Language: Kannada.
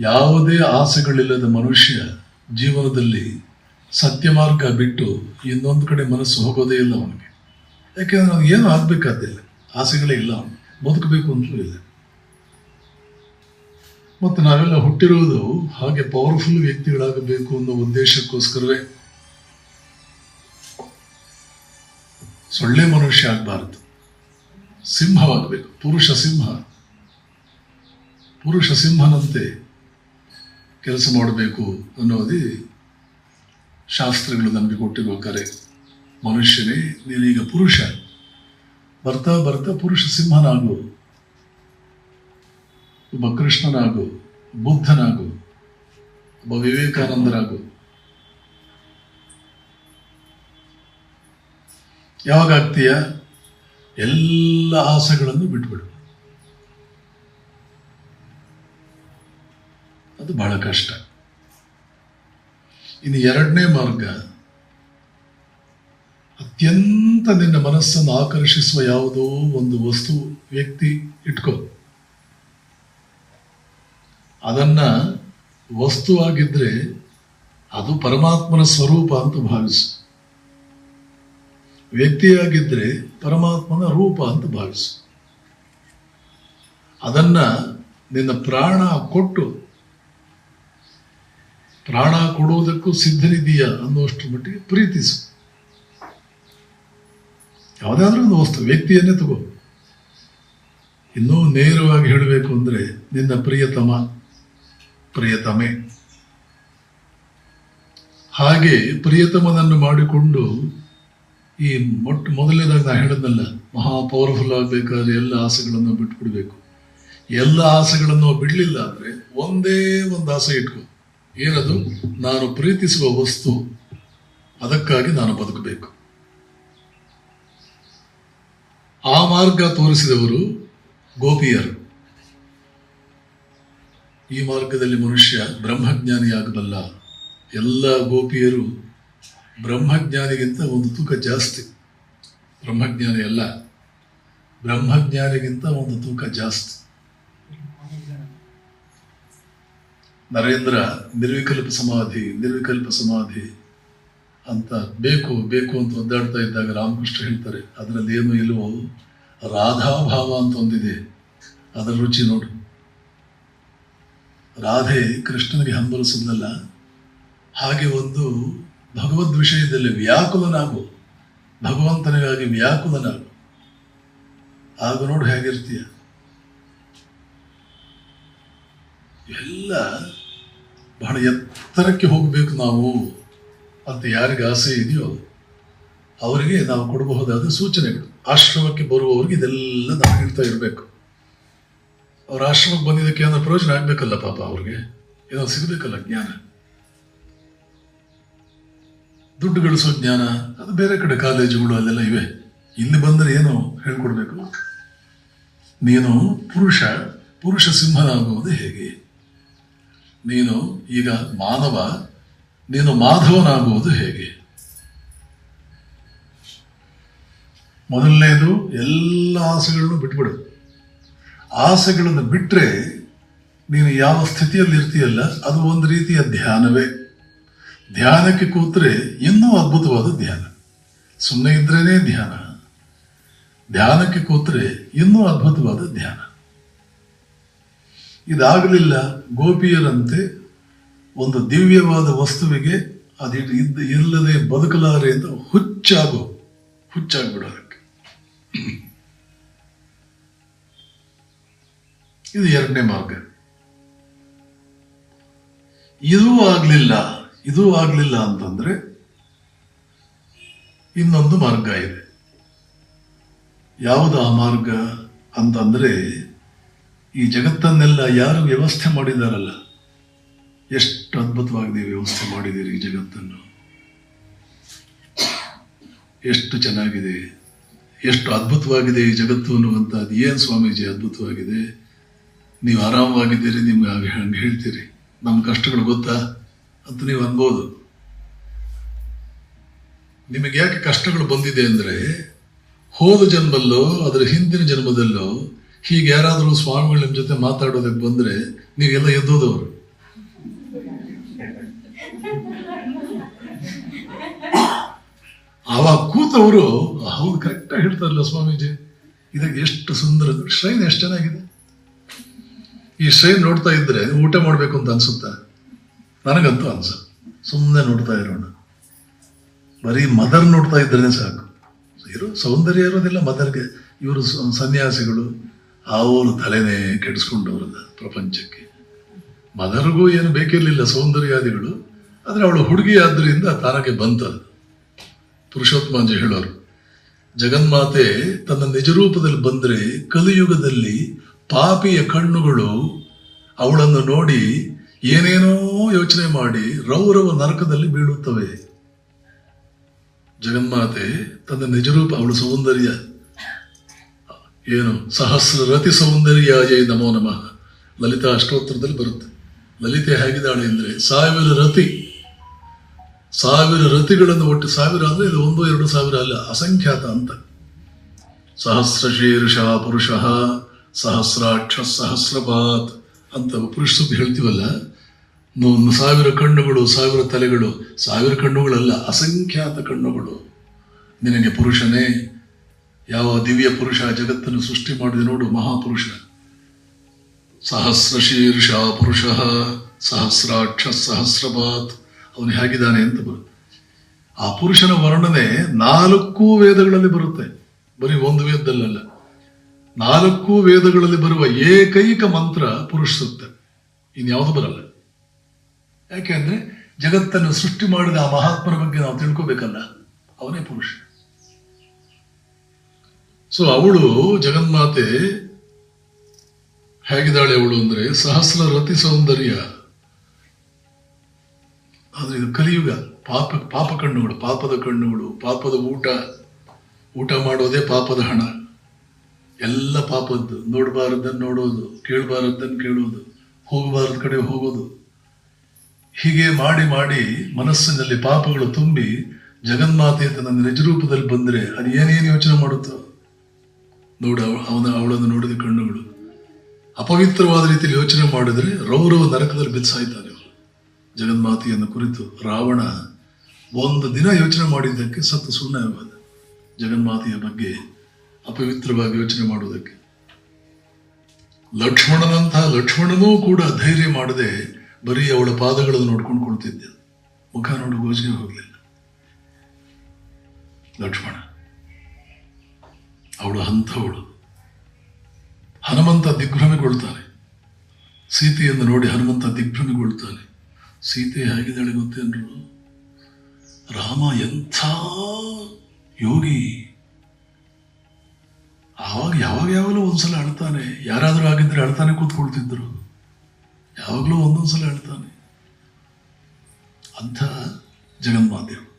ಯಾವುದೇ ಆಸೆಗಳಿಲ್ಲದ ಮನುಷ್ಯ ಜೀವನದಲ್ಲಿ ಸತ್ಯ ಮಾರ್ಗ ಬಿಟ್ಟು ಇನ್ನೊಂದು ಕಡೆ ಮನಸ್ಸು ಹೋಗೋದೇ ಇಲ್ಲ ಅವನಿಗೆ. ಯಾಕೆಂದ್ರೆ ಅವ್ನು ಏನು ಆಗ್ಬೇಕಾದಿಲ್ಲ ಆಸೆಗಳೇ ಇಲ್ಲ ಅವನು ಬದುಕಬೇಕು ಅಂತಲೂ ಇಲ್ಲ. ಮತ್ತು ನಾವೆಲ್ಲ ಹುಟ್ಟಿರುವುದು ಹಾಗೆ ಪವರ್ಫುಲ್ ವ್ಯಕ್ತಿಗಳಾಗಬೇಕು ಅನ್ನೋ ಉದ್ದೇಶಕ್ಕೋಸ್ಕರವೇ. ಸೊಳ್ಳೆ ಮನುಷ್ಯ ಆಗಬಾರದು. ಸಿಂಹವಾಗಬೇಕು. ಪುರುಷ ಸಿಂಹ. ಪುರುಷ ಸಿಂಹನಂತೆ ಕೆಲಸ ಮಾಡಬೇಕು ಅನ್ನೋದೇ ಶಾಸ್ತ್ರಗಳು ನಮಗೆ ಕೊಟ್ಟಿರುವ ಕರೆ. ಮನುಷ್ಯನೇ, ನೀನೀಗ ಪುರುಷ. ಬರ್ತಾ ಬರ್ತಾ ಪುರುಷ ಸಿಂಹನಾಗು. ಒಬ್ಬ ಕೃಷ್ಣನಾಗು, ಬುದ್ಧನಾಗು, ಒಬ್ಬ ವಿವೇಕಾನಂದರಾಗು. ಯಾವಾಗ ಆಗ್ತೀಯ ಎಲ್ಲ ಆಸೆಗಳನ್ನು ಬಿಟ್ಬಿಡು. ಅದು ಬಹಳ ಕಷ್ಟ. ಇನ್ನು ಎರಡನೇ ಮಾರ್ಗ, ಅತ್ಯಂತ ನಿನ್ನ ಮನಸ್ಸನ್ನು ಆಕರ್ಷಿಸುವ ಯಾವುದೋ ಒಂದು ವಸ್ತು, ವ್ಯಕ್ತಿ ಇಟ್ಕೋ. ಅದನ್ನ ವಸ್ತುವಾಗಿದ್ರೆ ಅದು ಪರಮಾತ್ಮನ ಸ್ವರೂಪ ಅಂತ ಭಾವಿಸು. ವ್ಯಕ್ತಿಯಾಗಿದ್ರೆ ಪರಮಾತ್ಮನ ರೂಪ ಅಂತ ಭಾವಿಸು. ಅದನ್ನ ನಿನ್ನ ಪ್ರಾಣ ಕೊಟ್ಟು ಪ್ರಾಣ ಕೊಡುವುದಕ್ಕೂ ಸಿದ್ಧನಿದೆಯಾ ಅನ್ನುವಷ್ಟು ಮಟ್ಟಿಗೆ ಪ್ರೀತಿಸು. ಯಾವುದಾದ್ರೂ ಒಂದು ವಸ್ತು, ವ್ಯಕ್ತಿಯನ್ನೇ ತಗೋ. ಇನ್ನೂ ನೇರವಾಗಿ ಹೇಳಬೇಕು ಅಂದರೆ ನಿನ್ನ ಪ್ರಿಯತಮ, ಪ್ರಿಯತಮೆ. ಹಾಗೆ ಪ್ರಿಯತಮನನ್ನು ಮಾಡಿಕೊಂಡು ಈ ಮೊಟ್ಟ ಮೊದಲನೇದಾಗಿ ನಾ ಹೇಳಿದ್ನಲ್ಲ, ಮಹಾ ಪವರ್ಫುಲ್ ಆಗಬೇಕಾದ್ರೆ ಎಲ್ಲ ಆಸೆಗಳನ್ನು ಬಿಟ್ಬಿಡ್ಬೇಕು. ಎಲ್ಲ ಆಸೆಗಳನ್ನು ಬಿಡಲಿಲ್ಲ ಅಂದ್ರೆ ಒಂದೇ ಒಂದು ಆಸೆ ಇಟ್ಕೋ. ಏನದು ನಾನು ಪ್ರೀತಿಸುವ ವಸ್ತು, ಅದಕ್ಕಾಗಿ ನಾನು ಬದುಕಬೇಕು. ಆ ಮಾರ್ಗ ತೋರಿಸಿದವರು ಗೋಪಿಯರು. ಈ ಮಾರ್ಗದಲ್ಲಿ ಮನುಷ್ಯ ಬ್ರಹ್ಮಜ್ಞಾನಿಯಾಗಬಲ್ಲ ಎಲ್ಲ ಗೋಪಿಯರು ಬ್ರಹ್ಮಜ್ಞಾನಿಗಿಂತ ಒಂದು ತೂಕ ಜಾಸ್ತಿ. ಬ್ರಹ್ಮಜ್ಞಾನಿ ಅಲ್ಲ, ಬ್ರಹ್ಮಜ್ಞಾನಿಗಿಂತ ಒಂದು ತೂಕ ಜಾಸ್ತಿ. ನರೇಂದ್ರ, ನಿರ್ವಿಕಲ್ಪ ಸಮಾಧಿ ನಿರ್ವಿಕಲ್ಪ ಸಮಾಧಿ ಅಂತ ಬೇಕು ಬೇಕು ಅಂತ ಒದ್ದಾಡ್ತಾ ಇದ್ದಾಗ ರಾಮಕೃಷ್ಣ ಹೇಳ್ತಾರೆ, ಅದರಲ್ಲಿ ಏನು ಇಲ್ವೋ ರಾಧಾಭಾವ ಅಂತ ಒಂದಿದೆ, ಅದರ ರುಚಿ ನೋಡು. ರಾಧೆ ಕೃಷ್ಣನಿಗೆ ಹಂಬಲಿಸಿದ್ನಲ್ಲ ಹಾಗೆ ಒಂದು ಭಗವದ್ ವಿಷಯದಲ್ಲಿ ವ್ಯಾಕುಲನಾಗು, ಭಗವಂತನಿಗಾಗಿ ವ್ಯಾಕುಲನಾಗು. ಆಗ ನೋಡು ಹೇಗಿರ್ತೀಯ. ಎಲ್ಲ ಬಹಳ ಎತ್ತರಕ್ಕೆ ಹೋಗಬೇಕು ನಾವು ಅಂತ ಯಾರಿಗೆ ಆಸೆ ಇದೆಯೋ ಅವರಿಗೆ ನಾವು ಕೊಡಬಹುದಾದ ಸೂಚನೆಗಳು. ಆಶ್ರಮಕ್ಕೆ ಬರುವವರಿಗೆ ಇದೆಲ್ಲ ನಾವು ಹೇಳ್ತಾ ಇರಬೇಕು. ಅವ್ರ ಆಶ್ರಮಕ್ಕೆ ಬಂದಿದ್ದಕ್ಕೆ ಏನೋ ಪ್ರಯೋಜನ ಆಗ್ಬೇಕಲ್ಲ ಪಾಪ ಅವ್ರಿಗೆ? ಏನೋ ಸಿಗಬೇಕಲ್ಲ ಜ್ಞಾನ? ದುಡ್ಡು ಗಳಿಸೋ ಜ್ಞಾನ, ಅದು ಬೇರೆ ಕಡೆ ಕಾಲೇಜುಗಳು ಅಲ್ಲೆಲ್ಲ ಇವೆ. ಇಲ್ಲಿ ಬಂದರೆ ಏನು ಹೇಳ್ಕೊಡ್ಬೇಕು? ನೀನು ಪುರುಷ ಪುರುಷ ಸಿಂಹನಾಗುವುದು ಹೇಗೆ? ನೀನು ಈಗ ಮಾನವ, ನೀನು ಮಾಧವನಾಗುವುದು ಹೇಗೆ? ಮೊದಲನೇದು ಎಲ್ಲ ಆಸೆಗಳನ್ನು ಬಿಟ್ಬಿಡು. ಆಸೆಗಳನ್ನು ಬಿಟ್ಟರೆ ನೀನು ಯಾವ ಸ್ಥಿತಿಯಲ್ಲಿ ಇರ್ತೀಯಲ್ಲ ಅದು ಒಂದು ರೀತಿಯ ಧ್ಯಾನವೇ. ಧ್ಯಾನಕ್ಕೆ ಕೂತ್ರೆ ಇನ್ನೂ ಅದ್ಭುತವಾದ ಧ್ಯಾನ. ಸುಮ್ಮನೆ ಇದ್ರೇನೆ ಧ್ಯಾನ. ಧ್ಯಾನಕ್ಕೆ ಕೂತ್ರೆ ಇನ್ನೂ ಅದ್ಭುತವಾದ ಧ್ಯಾನ. ಇದಾಗಲಿಲ್ಲ ಗೋಪಿಯರಂತೆ ಒಂದು ದಿವ್ಯವಾದ ವಸ್ತುವಿಗೆ ಅದು ಇದ್ದ ಇಲ್ಲದೆ ಬದುಕಲಾರೆ ಅಂತ ಹುಚ್ಚಾಗೋ, ಹುಚ್ಚಾಗ್ಬಿಡೋದಕ್ಕೆ. ಇದು ಎರಡನೇ ಮಾರ್ಗ. ಇದೂ ಆಗಲಿಲ್ಲ ಇದೂ ಆಗಲಿಲ್ಲ ಅಂತಂದ್ರೆ ಇನ್ನೊಂದು ಮಾರ್ಗ ಇದೆ. ಯಾವುದು ಆ ಮಾರ್ಗ ಅಂತಂದ್ರೆ ಈ ಜಗತ್ತನ್ನೆಲ್ಲ ಯಾರು ವ್ಯವಸ್ಥೆ ಮಾಡಿದಾರಲ್ಲ? ಎಷ್ಟು ಅದ್ಭುತವಾಗಿದೆ ವ್ಯವಸ್ಥೆ ಮಾಡಿದ್ದೀರಿ ಈ ಜಗತ್ತನ್ನು. ಎಷ್ಟು ಚೆನ್ನಾಗಿದೆ, ಎಷ್ಟು ಅದ್ಭುತವಾಗಿದೆ ಈ ಜಗತ್ತು ಅನ್ನುವಂಥದ್ದು ಏನು ಸ್ವಾಮೀಜಿ ಅದ್ಭುತವಾಗಿದೆ? ನೀವು ಆರಾಮವಾಗಿದ್ದೀರಿ, ನಿಮ್ಗೆ ಹಾಗೆ ಹಂಗೆ ಹೇಳ್ತೀರಿ. ನಮ್ಮ ಕಷ್ಟಗಳು ಗೊತ್ತಾ? ಅಂತ ನೀವು ಅನ್ಬೋದು. ನಿಮಗೆ ಯಾಕೆ ಕಷ್ಟಗಳು ಬಂದಿದೆ ಅಂದರೆ, ಹೋದ ಜನ್ಮಲ್ಲೋ, ಅದರ ಹಿಂದಿನ ಜನ್ಮದಲ್ಲೋ ಹೀಗೆ ಯಾರಾದರೂ ಸ್ವಾಮಿಗಳು ನಿಮ್ಮ ಜೊತೆ ಮಾತಾಡೋದಕ್ಕೆ ಬಂದರೆ ನೀವೆಲ್ಲ ಎದ್ದೋದವರು. ಅವ ಕೂತವರು, ಹೌದು ಕರೆಕ್ಟಾಗಿ ಹೇಳ್ತಾರಲ್ಲ ಸ್ವಾಮೀಜಿ. ಇದಕ್ಕೆ ಎಷ್ಟು ಸುಂದರ ಶ್ರೈನ್ ಎಷ್ಟು ಚೆನ್ನಾಗಿದೆ. ಈ ಶ್ರೈನ್ ನೋಡ್ತಾ ಇದ್ರೆ ಊಟ ಮಾಡಬೇಕು ಅಂತ ಅನ್ಸುತ್ತಾ? ನನಗಂತೂ ಅನ್ಸ. ಸುಮ್ಮನೆ ನೋಡ್ತಾ ಇರೋಣ. ಬರೀ ಮದರ್ ನೋಡ್ತಾ ಇದ್ರೆ ಸಾಕು. ಇರೋ ಸೌಂದರ್ಯ ಇರೋದಿಲ್ಲ ಮದರ್ಗೆ. ಇವರು ಸನ್ಯಾಸಿಗಳು ಅವರು ತಲೆನೇ ಕೆಡಿಸ್ಕೊಂಡವ್ರದ ಪ್ರಪಂಚಕ್ಕೆ. ಮದರ್ಗೂ ಏನು ಬೇಕಿರಲಿಲ್ಲ ಸೌಂದರ್ಯಾದಿಗಳು, ಆದರೆ ಅವಳು ಹುಡುಗಿ ಆದ್ರಿಂದ ತಾನಗೆ ಬಂತದು. ಅಂತ ಹೇಳೋರು, ಜಗನ್ಮಾತೆ, ತನ್ನ ನಿಜರೂಪದಲ್ಲಿ ಬಂದರೆ ಕಲಿಯುಗದಲ್ಲಿ ಪಾಪಿಯ ಕಣ್ಣುಗಳು ಅವಳನ್ನು ನೋಡಿ ಏನೇನೋ ಯೋಚನೆ ಮಾಡಿ ರೌರವ ನರಕದಲ್ಲಿ ಬೀಳುತ್ತವೆ. ಜಗನ್ಮಾತೆ, ತನ್ನ ನಿಜರೂಪ ಅವಳು ಸೌಂದರ್ಯ ಏನು? ಸಹಸ್ರ ರತಿ ಸೌಂದರ್ಯಾಯ ನಮೋ ನಮಃ. ಲಲಿತಾ ಅಷ್ಟೋತ್ತರದಲ್ಲಿ ಬರುತ್ತೆ. ಲಲಿತೆ ಹೇಗಿದ್ದಾಳೆ ಅಂದರೆ, ಸಾವಿರ ರತಿ. ಸಾವಿರ ರತಿಗಳನ್ನು ಒಟ್ಟು ಸಾವಿರ ಅಂದರೆ ಇದು ಒಂದು, ಎರಡು ಸಾವಿರ ಅಲ್ಲ, ಅಸಂಖ್ಯಾತ ಅಂತ. ಸಹಸ್ರ ಶೀರ್ಷ ಪುರುಷ, ಸಹಸ್ರಾಕ್ಷ ಸಹಸ್ರಪಾತ್ ಅಂತ ಪುರುಷ ಹೇಳ್ತೀವಲ್ಲ ಸಾವಿರ ಕಣ್ಣುಗಳು, ಸಾವಿರ ತಲೆಗಳು, ಸಾವಿರ ಕಣ್ಣುಗಳಲ್ಲ, ಅಸಂಖ್ಯಾತ ಕಣ್ಣುಗಳು. ನಿನಗೆ ಪುರುಷನೇ ಯಾವ ದಿವ್ಯ ಪುರುಷ ಜಗತ್ತನ್ನು ಸೃಷ್ಟಿ ಮಾಡಿದೆ ನೋಡು ಮಹಾಪುರುಷ. ಸಹಸ್ರ ಶೀರ್ಷ ಪುರುಷ, ಸಹಸ್ರಾಕ್ಷ ಸಹಸ್ರಪಾತ್ ಅವನು ಹೇಗಿದ್ದಾನೆ ಅಂತ ಬರುತ್ತೆ ಆ ಪುರುಷನ ವರ್ಣನೆ ನಾಲ್ಕು ವೇದಗಳಲ್ಲಿ ಬರುತ್ತೆ. ಬರೀ ಒಂದು ವೇದದಲ್ಲಲ್ಲ. ನಾಲ್ಕು ವೇದಗಳಲ್ಲಿ ಬರುವ ಏಕೈಕ ಮಂತ್ರ ಪುರುಷ ಸೂಕ್ತ. ಇನ್ಯಾವುದು ಬರಲ್ಲ. ಯಾಕೆಂದ್ರೆ ಜಗತ್ತನ್ನು ಸೃಷ್ಟಿ ಮಾಡಿದ ಆ ಮಹಾತ್ಮರ ಬಗ್ಗೆ ನಾವು ತಿಳ್ಕೋಬೇಕಲ್ಲ. ಅವನೇ ಪುರುಷ. ಸೊ ಅವಳು ಜಗನ್ಮಾತೆ ಹೇಗಿದ್ದಾಳೆ ಅವಳು ಅಂದ್ರೆ ಸಹಸ್ರ ರತಿ ಸೌಂದರ್ಯ. ಆದ್ರೆ ಇದು ಕಲಿಯುಗ. ಪಾಪ ಪಾಪ ಕಣ್ಣುಗಳು, ಪಾಪದ ಕಣ್ಣುಗಳು, ಪಾಪದ ಊಟ ಊಟ ಮಾಡೋದೇ ಪಾಪದ ಹಣ. ಎಲ್ಲ ಪಾಪದ್ದು. ನೋಡಬಾರದನ್ನು ನೋಡೋದು ಕೇಳಬಾರದನ್ನು ಕೇಳೋದು, ಹೋಗಬಾರದ ಕಡೆ ಹೋಗೋದು. ಹೀಗೆ ಮಾಡಿ ಮಾಡಿ ಮನಸ್ಸಿನಲ್ಲಿ ಪಾಪಗಳು ತುಂಬಿ ಜಗನ್ಮಾತೆ ತನ್ನ ನಿಜರೂಪದಲ್ಲಿ ಬಂದರೆ ಅದು ಏನೇನು ಯೋಚನೆ ಮಾಡುತ್ತೋ ನೋಡ ಅವನ, ಅವಳನ್ನು ನೋಡಿದ ಕಣ್ಣುಗಳು. ಅಪವಿತ್ರವಾದ ರೀತಿಯಲ್ಲಿ ಯೋಚನೆ ಮಾಡಿದರೆ ರೌರವ ನರಕದಲ್ಲಿ ಅವನು ಜಗನ್ಮಾತೆಯನ್ನು ಕುರಿತು ರಾವಣ ಒಂದು ದಿನ ಯೋಚನೆ ಮಾಡಿದ್ದಕ್ಕೆ ಸತ್ತು ಸುಣ್ಣವಾದ. ಜಗನ್ಮಾತೆಯ ಬಗ್ಗೆ ಅಪವಿತ್ರವಾಗಿ ಯೋಚನೆ ಮಾಡುವುದಕ್ಕೆ. ಲಕ್ಷ್ಮಣನಂತಹ ಲಕ್ಷ್ಮಣನೂ ಕೂಡ ಧೈರ್ಯ ಮಾಡದೆ ಬರೀ ಅವಳ ಪಾದಗಳನ್ನು ನೋಡ್ಕೊಂಡು ಕೊಡ್ತಿದ್ದೆ ಮುಖ ನೋಡಿ ಗೋಜಿಗೆ ಹೋಗಲಿಲ್ಲ. ಲಕ್ಷ್ಮಣ ಅವಳು ಅಂಥವಳು. ಹನುಮಂತ ದಿಗ್ಭ್ರಮೆಗೊಳ್ತಾನೆ. ಸೀತೆಯನ್ನು ನೋಡಿ ಹನುಮಂತ ದಿಗ್ಭ್ರಮೆಗೊಳ್ತಾನೆ. ಸೀತೆ ಹೇಗಿದ್ದಾಳೆ ಗೊತ್ತೇನು ರಾಮ ಎಂಥ ಯೋಗಿ. ಆವಾಗ ಯಾವಾಗ ಯಾವಾಗಲೂ ಒಂದ್ಸಲ ಅಳ್ತಾನೆ. ಯಾರಾದರೂ ಆಗಿದ್ರೆ ಅಳ್ತಾನೆ ಕೂತ್ಕೊಳ್ತಿದ್ರು. ಯಾವಾಗಲೂ ಒಂದೊಂದ್ಸಲ ಅಳ್ತಾನೆ. ಅಂಥ ಜಗನ್ಮಾತೆಯವರು